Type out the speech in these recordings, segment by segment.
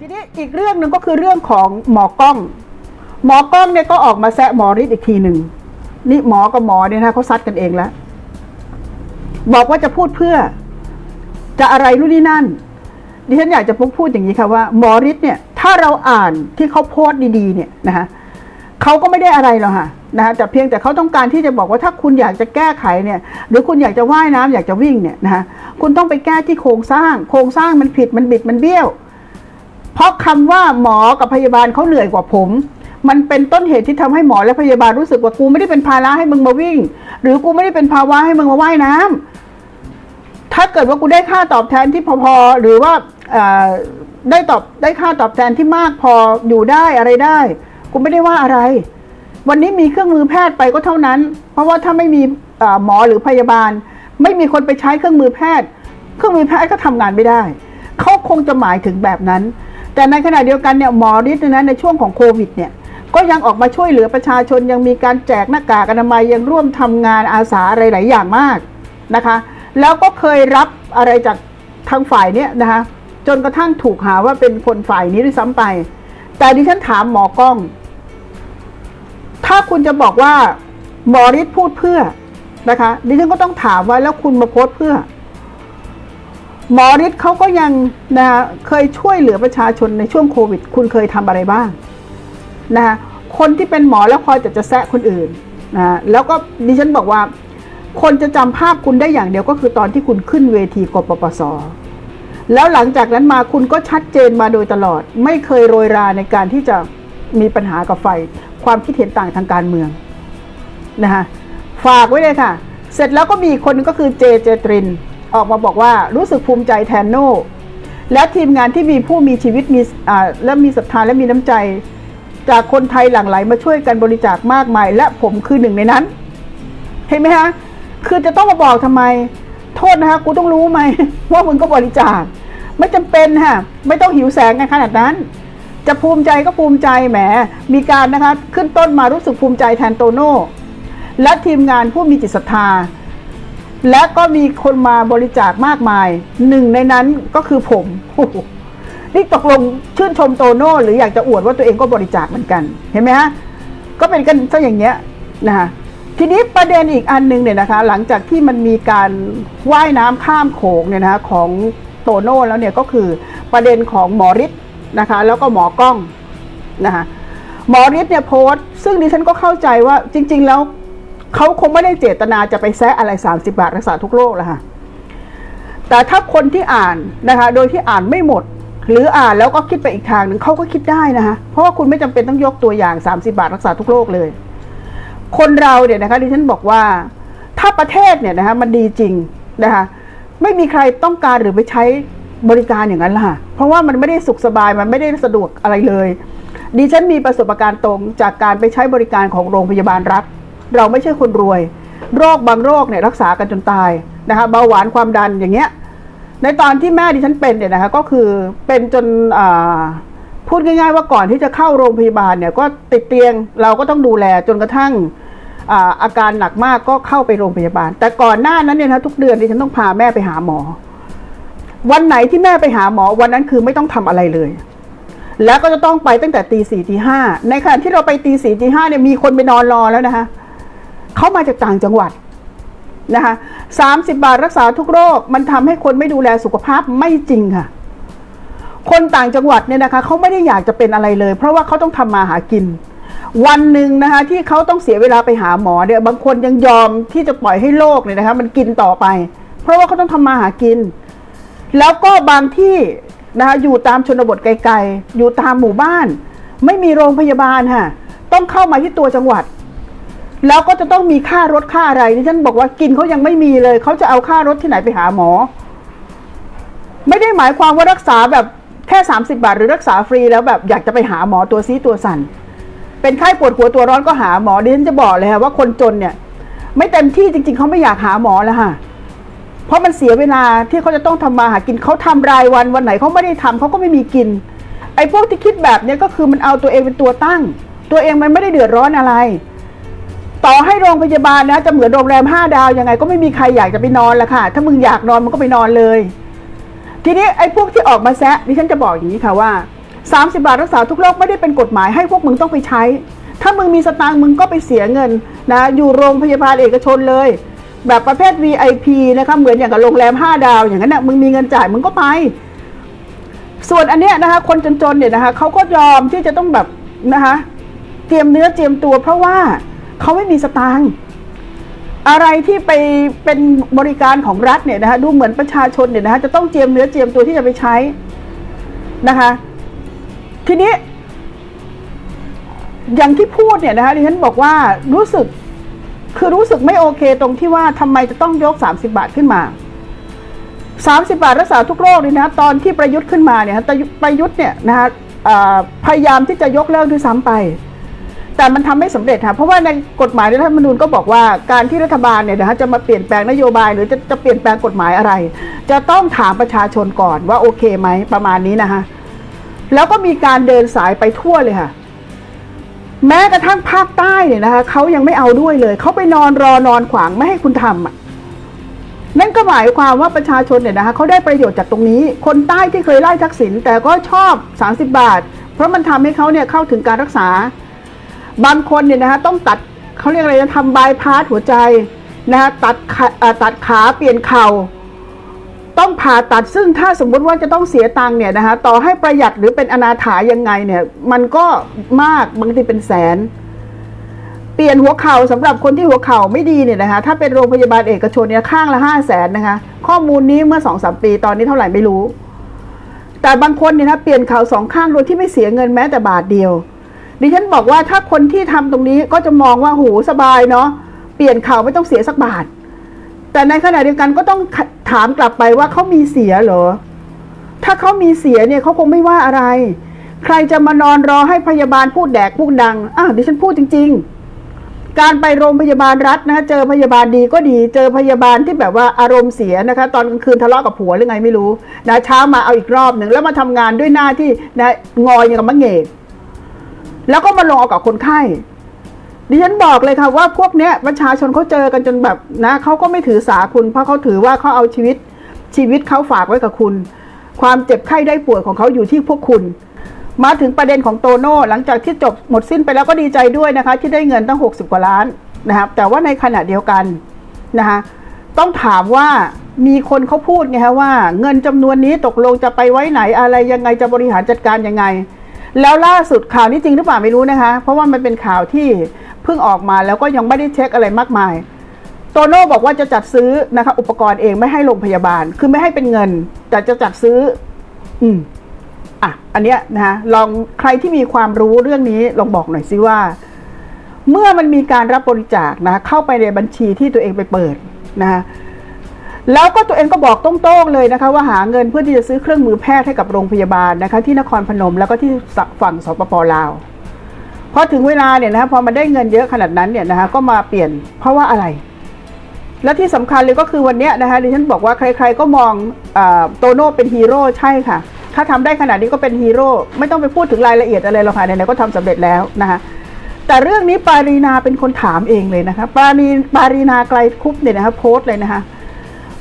ทีนี้อีกเรื่องหนึ่งก็คือเรื่องของหมอกล้อง หมอกล้องเนี่ยก็ออกมาแซะหมอฤทธิ์อีกทีหนึ่งนี่หมอกับหมอเนี่ยนะเขาซัดกันเองแล้วบอกว่าจะพูดเพื่อ จะอะไรนู่นนี่นั่น ดิฉันอยากจะพูดพูดอย่างนี้ค่ะว่าหมอฤทธิ์เนี่ยถ้าเราอ่านที่เขาโพสต์ดีๆ เนี่ยนะคะเขาก็ไม่ได้อะไรหรอกค่ะนะคะแต่เพียงแต่เขาต้องการที่จะบอกว่าถ้าคุณอยากจะแก้ไขเนี่ย หรือคุณอยากจะว่ายน้ำอยากจะวิ่งเนี่ยนะคะคุณต้องไปแก้ที่โครงสร้าง โครงสร้างมันผิดมันบิดมันเบี้ยว เพราะคำว่าหมอกับพยาบาลเขาเหนื่อยกว่าผม มันเป็นต้นเหตุที่ทำให้หมอและพยาบาลรู้สึกว่ากูไม่ได้เป็นภาระให้มึงมาวิ่ง หรือกูไม่ได้เป็นภาวะให้มึงมาว่ายน้ำถ้าเกิดว่ากูได้ค่าตอบแทนที่พอๆหรือว่าได้ตอบได้ค่าตอบแทนที่มากพออยู่ได้อะไรได้ กูไม่ได้ว่าอะไร วันนี้มีเครื่องมือแพทย์ไปก็เท่านั้น เพราะว่าถ้าไม่มีหมอหรือพยาบาล ไม่มีคนไปใช้เครื่องมือแพทย์ เครื่องมือแพทย์ก็ทำงานไม่ได้เขาคงจะหมายถึงแบบนั้น แต่ในขณะเดียวกันเนี่ยหมอฤทธิ์นี่ยนะในช่วงของโควิดเนี่ยก็ยังออกมาช่วยเหลือประชาชนยังมีการแจกหน้ากากอนามัยยังร่วมทำงานอาสาอะไรหลายอย่างมากนะคะ แล้วก็เคยรับอะไรจากทางฝ่ายเนี้ยนะคะจนกระทั่งถูกหาว่าเป็นคนฝ่ายนี้ด้วยซ้ำไป แต่ดิฉันถามหมอกล้อง ถ้าคุณจะบอกว่าหมอฤทธิ์พูดเพื่อนะคะ ดิฉันก็ต้องถามว่าแล้วคุณมาโพสต์เพื่อ หมอฤทธิ์เขาก็ยังนะะเคยช่วยเหลือประชาชนในช่วงโควิด คุณเคยทำอะไรบ้างนะคะคนที่เป็นหมอแล้วคอยจะจะแซะคนอื่นนะแล้วก็ดิฉันบอกว่า คนจะจำภาพคุณได้อย่างเดียวก็คือตอนที่คุณขึ้นเวทีกปปสแล้วหลังจากนั้นมาคุณก็ชัดเจนมาโดยตลอด ไม่เคยโรยราในการที่จะมีปัญหากับไฟความคิดเห็นต่างทางการเมืองนะคะฝากไว้เลยค่ะ เสร็จแล้วก็มีอีกคนก็คือเจเจตริน ออกมาบอกว่ารู้สึกภูมิใจแทนโน่และทีมงานที่มีผู้มีชีวิตมีอ่าและมีศรัทธาและมีน้ำใจ จากคนไทยหลั่งไหลมาช่วยกันบริจาคมากมาย และผมคือหนึ่งในนั้น เห็นไหมฮะคือจะต้องมาบอกทำไม โทษนะคะกูต้องรู้ไหมว่ามึงก็บริจาค ไม่จำเป็นฮะไม่ต้องหิวแสงกันขนาดนั้น จะภูมิใจก็ภูมิใจแหมมีการนะคะขึ้นต้นมารู้สึกภูมิใจแทนโตโน่และทีมงานผู้มีจิตศรัทธา และก็มีคนมาบริจาคมากมาย หนึ่งในนั้นก็คือผมโอ้โหนี่ตกลงชื่นชมโตโน่หรืออยากจะอวดว่าตัวเองก็บริจาคเหมือนกัน เห็นไหมฮะ ก็เป็นกันซะอย่างเงี้ยนะคะทีนี้ประเด็นอีกอันหนึงเนี่ยนะคะ หลังจากที่มันมีการว่ายน้ำข้ามโขงเนี่ยนะคะของโตโน่แล้วเนี่ยก็คือประเด็นของหมอฤทธิ์นะคะ แล้วก็หมอกล้องนะคะหมอฤทธิ์เนี่ยโพสต์ซึ่งดิฉันก็เข้าใจว่าจริง ๆ แล้ว เขาคงไม่ได้เจตนาจะไปแซะอะไร 30 บาทรักษาทุกโรคแล้วค่ะแต่ถ้าคนที่อ่านนะคะ โดยที่อ่านไม่หมด หรืออ่านแล้วก็คิดไปอีกทางหนึ่งเขาก็คิดได้นะคะ เพราะว่าคุณไม่จำเป็นต้องยกตัวอย่าง 30 บาทรักษาทุกโรคเลย คนเราเนี่ยนะคะดิฉันบอกว่าถ้าประเทศเนี่ยนะคะมันดีจริงนะคะไม่มีใครต้องการหรือไปใช้บริการอย่างนั้นล่ะ เพราะว่ามันไม่ได้สุขสบายมันไม่ได้สะดวกอะไรเลย ดิฉันมีประสบการณ์ตรงจากการไปใช้บริการของโรงพยาบาลรัฐ เราไม่ใช่คนรวย โรคบางโรคเนี่ยรักษากันจนตายนะคะเบาหวานความดันอย่างเงี้ยในตอนที่แม่ดิฉันเป็นเนี่ยนะคะก็คือเป็นจนพูดง่ายๆว่าก่อนที่จะเข้าโรงพยาบาลเนี่ยก็ติดเตียงเราก็ต้องดูแลจนกระทั่งอาอาการหนักมากก็เข้าไปโรงพยาบาล แต่ก่อนหน้านั้นเนี่ยนะทุกเดือนดิฉันต้องพาแม่ไปหาหมอ วันไหนที่แม่ไปหาหมอวันนั้นคือไม่ต้องทำอะไรเลย แล้วก็จะต้องไปตั้งแต่ตีสี่ตีห้าในขณะที่เราไปตีสี่ตีห้าเนี่ยมีคนไปนอนรอแล้วนะคะ เขามาจากต่างจังหวัดนะคะสามสิบาทรักษาทุกโรค มันทำให้คนไม่ดูแลสุขภาพไม่จริงค่ะ คนต่างจังหวัดเนี่ยนะคะเขาไม่ได้อยากจะเป็นอะไรเลย เพราะว่าเขาต้องทำมาหากิน วันหนึ่งนะคะที่เขาต้องเสียเวลาไปหาหมอเนี่ยบางคนยังยอมที่จะปล่อยให้โรคเนี่ยนะคะมันกินต่อไป เพราะว่าเขาต้องทำมาหากิน แล้วก็บางที่นะคะอยู่ตามชนบทไกลๆ อยู่ตามหมู่บ้าน ไม่มีโรงพยาบาลค่ะต้องเข้ามาที่ตัวจังหวัด แล้วก็จะต้องมีค่ารถค่าอะไรที่ฉันบอกว่ากินเขายังไม่มีเลย เขาจะเอาค่ารถที่ไหนไปหาหมอ ไม่ได้หมายความว่ารักษาแบบแค่30 บาท หรือรักษาฟรีแล้วแบบอยากจะไปหาหมอตัวซีตัวสั่น เป็นไข้ปวดหัวตัวร้อนก็หาหมอดิฉันจะบอกเลยค่ะว่าคนจนเนี่ย ไม่เต็มที่จริง ๆ เขาไม่อยากหาหมอแล้วค่ะเพราะมันเสียเวลาที่เขาจะต้องทำมาหากินเขาทำรายวันวันไหนเขาไม่ได้ทำเขาก็ไม่มีกิน ไอ้พวกที่คิดแบบเนี้ยก็คือมันเอาตัวเองเป็นตัวตั้ง ตัวเองมันไม่ได้เดือดร้อนอะไร ต่อให้โรงพยาบาลนะจะเหมือนโรงแรมห้าดาวยังไง ก็ไม่มีใครอยากจะไปนอนละค่ะ ถ้ามึงอยากนอนมันก็ไปนอนเลย ทีนี้ไอ้พวกที่ออกมาแซะดิฉันจะบอกอย่างนี้ค่ะว่า 30 บาทรักษาทุกโรคไม่ได้เป็นกฎหมายให้พวกมึงต้องไปใช้ ถ้ามึงมีสตางค์มึงก็ไปเสียเงินนะอยู่โรงพยาบาลเอกชนเลย แบบประเภท VIP นะคะเหมือนอย่างกับโรงแรม 5 ดาว อย่างนั้นนะมึงมีเงินจ่ายมึงก็ไป ส่วนอันเนี้ยนะคะคนจนๆเนี่ยนะคะเขาก็ยอมที่จะต้องแบบนะคะเตรียมเนื้อเตรียมตัวเพราะว่า เขาไม่มีสตางค์อะไรที่ไปเป็นบริการของรัฐเนี่ยนะคะดูเหมือนประชาชนเนี่ยนะคะจะต้องเตรียมเนื้อเตรียมตัวที่จะไปใช้นะคะ ทีนี้ อย่างที่พูดเนี่ยนะคะดิฉันบอกว่ารู้สึกคือรู้สึกไม่โอเคตรงที่ว่าทำไมจะต้องยก 30 บาทขึ้นมา 30 บาทรักษาทุกโรคเลยนะตอนที่ประยุทธ์ขึ้นมาเนี่ยแต่ประยุทธ์เนี่ยนะคะพยายามที่จะยกเลิกด้วยซ้ำไป แต่มันทำไม่สำเร็จค่ะเพราะว่าในกฎหมายในรัฐธรรมนูญก็บอกว่าการที่รัฐบาลเนี่ยนะคะจะมาเปลี่ยนแปลงนโยบายหรือจะจะเปลี่ยนแปลงกฎหมายอะไร จะต้องถามประชาชนก่อนว่าโอเคไหมประมาณนี้นะคะแล้วก็มีการเดินสายไปทั่วเลยค่ะ แม้กระทั่งภาคใต้เนี่ยนะคะเขายังไม่เอาด้วยเลยเขาไปนอนรอนอนขวางไม่ให้คุณทำอะนั่นก็หมายความว่าประชาชนเนี่ยนะคะเขาได้ประโยชน์จากตรงนี้ คนใต้ที่เคยไล่ทักษิณแต่ก็ชอบ 30 บาท เพราะมันทำให้เขาเนี่ยเข้าถึงการรักษา บางคนเนี่ยนะคะต้องตัดเขาเรียกอะไรนะทำบายพาสหัวใจนะคะตัดขาตัดขาเปลี่ยนเข่า ต้องผ่าตัดซึ่งถ้าสมมุติว่าจะต้องเสียตังค์เนี่ยนะคะต่อให้ประหยัดหรือเป็นอนาถายังไงเนี่ย มันก็มากบางทีเป็นแสน เปลี่ยนหัวเข่าสำหรับคนที่หัวเข่าไม่ดีเนี่ยนะคะถ้าเป็นโรงพยาบาลเอกชนเนี่ยข้างละห้าแสนนะคะ ข้อมูลนี้เมื่อสองสามปีตอนนี้เท่าไหร่ไม่รู้ แต่บางคนเนี่ยนะเปลี่ยนเข่าสองข้างโดยที่ไม่เสียเงินแม้แต่บาทเดียว ดิฉันบอกว่าถ้าคนที่ทำตรงนี้ก็จะมองว่าหูสบายเนาะเปลี่ยนข่าวไม่ต้องเสียสักบาท แต่ในขณะเดียวกันก็ต้องถามกลับไปว่าเขามีเสียเหรอ ถ้าเขามีเสียเนี่ยเขาคงไม่ว่าอะไร ใครจะมานอนรอให้พยาบาลพูดแดกพูดดังอะดิฉันพูดจริง ๆ การไปโรงพยาบาลรัฐนะเจอพยาบาลดีก็ดี เจอพยาบาลที่แบบว่าอารมณ์เสียนะคะ ตอนกลางคืนทะเลาะกับผัวหรือไงไม่รู้นะเช้ามาเอาอีกรอบหนึ่งแล้วมาทำงานด้วยหน้าที่นะงอยอย่างกับมะเหงก แล้วก็มาลงเอากับคนไข้ดิฉันบอกเลยค่ะว่าพวกเนี้ยประชาชนเขาเจอกันจนแบบนะเขาก็ไม่ถือสาคุณ เพราะเขาถือว่าเขาเอาชีวิตชีวิตเขาฝากไว้กับคุณ ความเจ็บไข้ได้ป่วยของเขาอยู่ที่พวกคุณ มาถึงประเด็นของโตโน่หลังจากที่จบหมดสิ้นไปแล้วก็ดีใจด้วยนะคะ ที่ได้เงินตั้ง 60 กว่าล้านนะครับแต่ว่าในขณะเดียวกันนะคะต้องถามว่ามีคนเขาพูดไงฮะว่า เงินจำนวนนี้ตกลงจะไปไว้ไหนอะไรยังไงจะบริหารจัดการยังไง แล้วล่าสุดข่าวนี้จริงหรือเปล่าไม่รู้นะคะ เพราะว่ามันเป็นข่าวที่เพิ่งออกมาแล้วก็ยังไม่ได้เช็คอะไรมากมาย โตโน่บอกว่าจะจัดซื้อนะคะ อุปกรณ์เองไม่ให้โรงพยาบาล คือไม่ให้เป็นเงิน แต่จะจัดซื้อ อืมอะ อันเนี้ยนะคะลองใครที่มีความรู้เรื่องนี้ลองบอกหน่อยสิว่า เมื่อมันมีการรับบริจาคนะเข้าไปในบัญชีที่ตัวเองไปเปิดนะคะ แล้วก็ตัวเองก็บอกตรงๆเลยนะคะว่าหาเงินเพื่อที่จะซื้อเครื่องมือแพทย์ให้กับโรงพยาบาลนะคะที่นครพนมแล้วก็ที่ฝั่งสปปลาวพอถึงเวลาเนี่ยนะคะพอมันได้เงินเยอะขนาดนั้นเนี่ยนะคะก็มาเปลี่ยนเพราะว่าอะไร และที่สำคัญเลยก็คือวันนี้นะคะดิฉันบอกว่าใคร ๆ ก็มองอโตโน่เป็นฮีโร่ใช่ค่ะ ถ้าทำได้ขนาดนี้ก็เป็นฮีโร่ไม่ต้องไปพูดถึงรายละเอียดอะไรหรอกค่ะไหนๆก็ทำสำเร็จแล้วนะคะแต่เรื่องนี้ปารีนาเป็นคนถามเองเลยนะคะปารีปารีนาไกลคุปเนี่ยนะคะโพสต์เลยนะคะ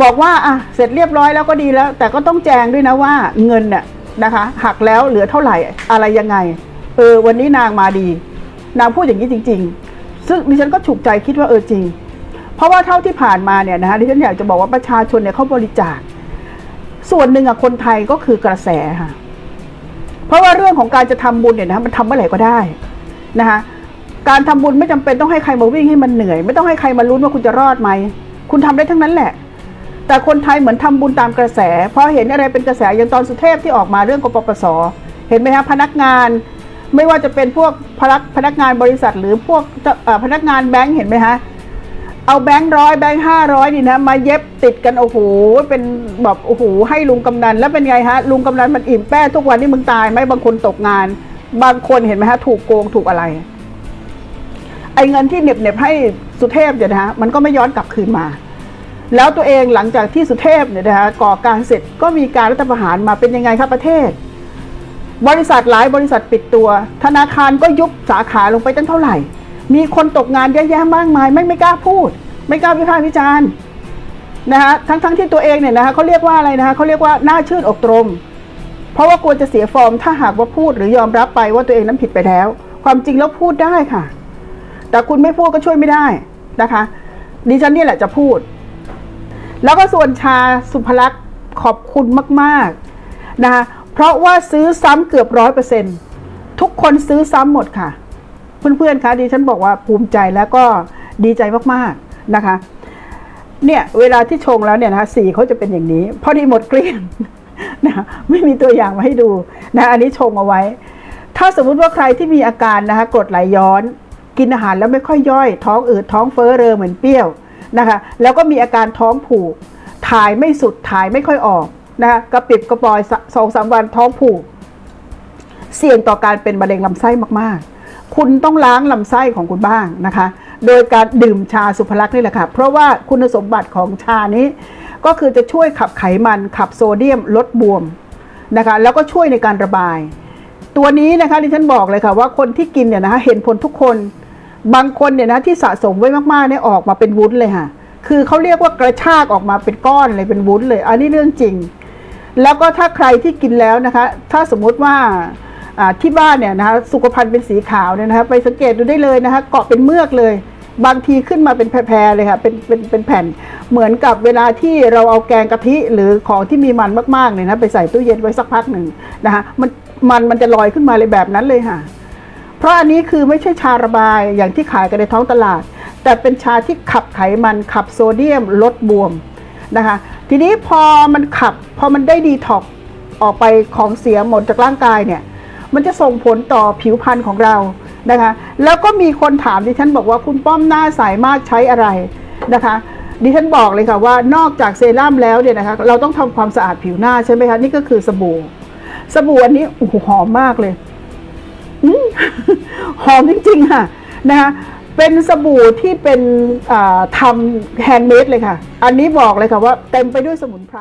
บอกว่าอะเสร็จเรียบร้อยแล้วก็ดีแล้ว แต่ก็ต้องแจงด้วยนะว่าเงินเนี่ยนะคะหักแล้วเหลือเท่าไหร่อะไรยังไงเออวันนี้นางมาดี นางพูดอย่างนี้จริง ๆ ซึ่งดิฉันก็ฉุกใจคิดว่าเออจริง เพราะว่าเท่าที่ผ่านมาเนี่ยนะคะดิฉันอยากจะบอกว่าประชาชนเนี่ยเขาบริจาค ส่วนหนึ่งอะคนไทยก็คือกระแสค่ะเพราะว่าเรื่องของการจะทำบุญเนี่ยนะคะมันทำเมื่อไหร่ก็ได้นะคะการทำบุญไม่จำเป็นต้องให้ใครมาวิ่งให้มันเหนื่อย ไม่ต้องให้ใครมาลุ้นว่าคุณจะรอดไหมคุณทำได้ทั้งนั้นแหละ แต่คนไทยเหมือนทำบุญตามกระแสพอเห็นอะไรเป็นกระแสอย่างตอนสุเทพที่ออกมาเรื่องกปปส เห็นไหมคะพนักงานไม่ว่าจะเป็นพวกพนักพนักงานบริษัทหรือพวกพนักงานแบงค์เห็นไหมคะเอาแบงค์ร้อยแบงค์ห้าร้อยนี่นะมาเย็บติดกันโอ้โหเป็นแบบโอ้โหให้ลุงกำนันแล้วเป็นไงฮะลุงกำนันมันอิ่มแป้ทุกวันนี่มึงตายไหมบางคนตกงาน บางคนเห็นไหมฮะถูกโกงถูกอะไร ไอ้เงินที่เน็บเน็บให้สุเทพเนี่ยนะฮะมันก็ไม่ย้อนกลับคืนมา แล้วตัวเองหลังจากที่สุเทพเนี่ยนะคะก่อการเสร็จก็มีการรัฐประหารมาเป็นยังไงครับประเทศ บริษัทหลายบริษัทปิดตัว ธนาคารก็ยุบสาขาลงไปตั้งเท่าไหร่ มีคนตกงานเยอะแยะมากมาย ไม่ไม่กล้าพูด ไม่กล้าวิพากษ์วิจารณ์นะฮะทั้งทั้งที่ตัวเองเนี่ยนะคะเขาเรียกว่าอะไรนะคะเขาเรียกว่าหน้าชื่นอกตรม เพราะว่ากลัวจะเสียฟอร์มถ้าหากว่าพูดหรือยอมรับไปว่าตัวเองนั้นผิดไปแล้ว ความจริงแล้วพูดได้ค่ะ แต่คุณไม่พูดก็ช่วยไม่ได้นะคะดิฉันนี่แหละจะพูด แล้วก็ส่วนชาสุภลักษณ์ขอบคุณมากๆนะคะเพราะว่าซื้อซ้ำเกือบร้อยเปอร์เซ็นทุกคนซื้อซ้ำหมดค่ะ เพื่อนๆคะดิฉันบอกว่าภูมิใจแล้วก็ดีใจมากๆนะคะเนี่ยเวลาที่ชงแล้วเนี่ยนะคะสีเขาจะเป็นอย่างนี้ พอดีหมดเกลี้ยงนะไม่มีตัวอย่างมาให้ดูนะอันนี้ชงเอาไว้ ถ้าสมมุติว่าใครที่มีอาการนะคะกรดไหลย้อน กินอาหารแล้วไม่ค่อยย่อย ท้องอืดท้องเฟ้อเรอเหมือนเปรี้ยว นะคะแล้วก็มีอาการท้องผูก ถ่ายไม่สุดถ่ายไม่ค่อยออกนะคะกระปิบกระปอยสองสามวันท้องผูก เสี่ยงต่อการเป็นมะเร็งลำไส้มากๆ คุณต้องล้างลำไส้ของคุณบ้างนะคะ โดยการดื่มชาสุภลักษณ์นี่แหละค่ะ เพราะว่าคุณสมบัติของชานี้ ก็คือจะช่วยขับไขมันขับโซเดียมลดบวมนะคะแล้วก็ช่วยในการระบาย ตัวนี้นะคะดิฉันบอกเลยค่ะว่าคนที่กินเนี่ยนะคะเห็นผลทุกคน บางคนเนี่ยนะที่สะสมไว้มากๆเนี่ยออกมาเป็นวุ้นเลยค่ะ คือเขาเรียกว่ากระชากออกมาเป็นก้อนเลยเป็นวุ้นเลย อันนี้เรื่องจริง แล้วก็ถ้าใครที่กินแล้วนะคะ ถ้าสมมุติว่าที่บ้านเนี่ยนะคะสุขภัณฑ์เป็นสีขาวเนี่ยนะคะไปสังเกตดูได้เลยนะคะเกาะเป็นเมือกเลย บางทีขึ้นมาเป็นแพรๆเลยค่ะเป็นเป็นเป็นแผ่น เหมือนกับเวลาที่เราเอาแกงกะทิหรือของที่มีมันมากๆเนี่ยนะไปใส่ตู้เย็นไว้สักพักหนึ่งนะคะมันมันมันจะลอยขึ้นมาเลยแบบนั้นเลยค่ะ เพราะอันนี้คือไม่ใช่ชาระบายอย่างที่ขายกันในท้องตลาด แต่เป็นชาที่ขับไขมันขับโซเดียมลดบวมนะคะ ทีนี้พอมันขับพอมันได้ดีท็อกออกไปของเสียหมดจากร่างกายเนี่ย มันจะส่งผลต่อผิวพรรณของเรานะคะ แล้วก็มีคนถามดิฉันบอกว่าคุณป้อมหน้าใสามากใช้อะไรนะคะดิฉันบอกเลยค่ะว่านอกจากเซรั่มแล้วเนี่ยนะคะเราต้องทำความสะอาดผิวหน้าใช่ไหมคะนี่ก็คือสบู่ สบู่อันนี้โอ้โหหอมมากเลย หอมจริงๆค่ะนะคะเป็นสบู่ที่เป็นทำแฮนด์เมดเลยค่ะ อันนี้บอกเลยค่ะว่าเต็มไปด้วยสมุนไพร